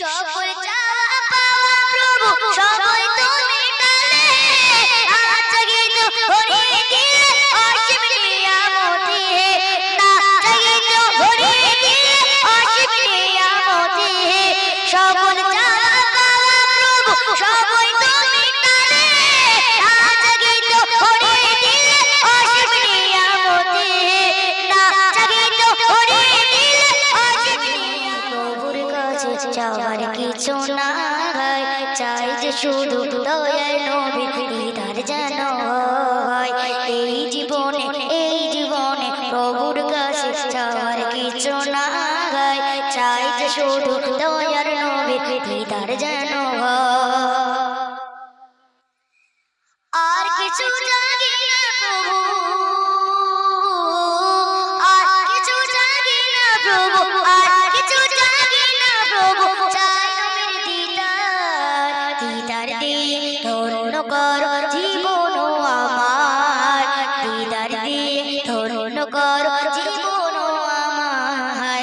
সকল শুধু দয়ার নবী দিদার যেন হয় এই জীবনে এই জীবনে প্রভুর কাছে চাওয়ার কিছু না চাই যে শুধু দয়ার নবী দিদার যেন আর কিছু জানি না প্রভু। কর, জীবন আমার। দিদার দিয়ে ধন্য কর, জীবন আমার।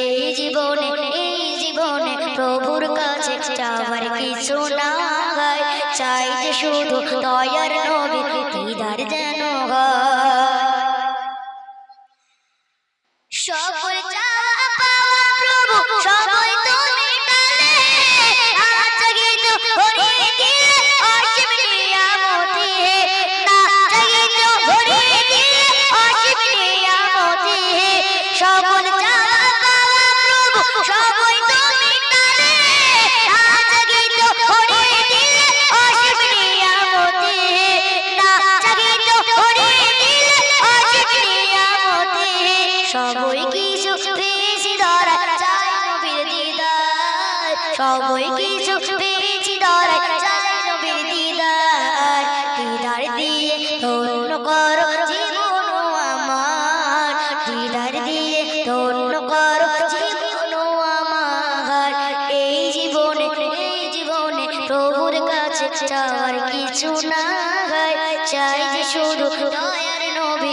এই জীবনে এই জীবনে প্রভুর কাছে চাওয়ার কিছু না চাই যে শুধু দয়ার নবী, দিদার যেন সবই কিছু পেয়েছি ধরা চাই নবীর দিদার? সবই কিছু পেয়েছি ধরা চাই নবীর দিদার? দিদার দিয়ে ধন্য করো জীবন আমার। দিদার দিয়ে ধন্য করো জীবন আমার। এই জীবনে এই জীবনে প্রভুর কাছে চাওয়ার কিছু না চাই যে শুধু দয়ার নবী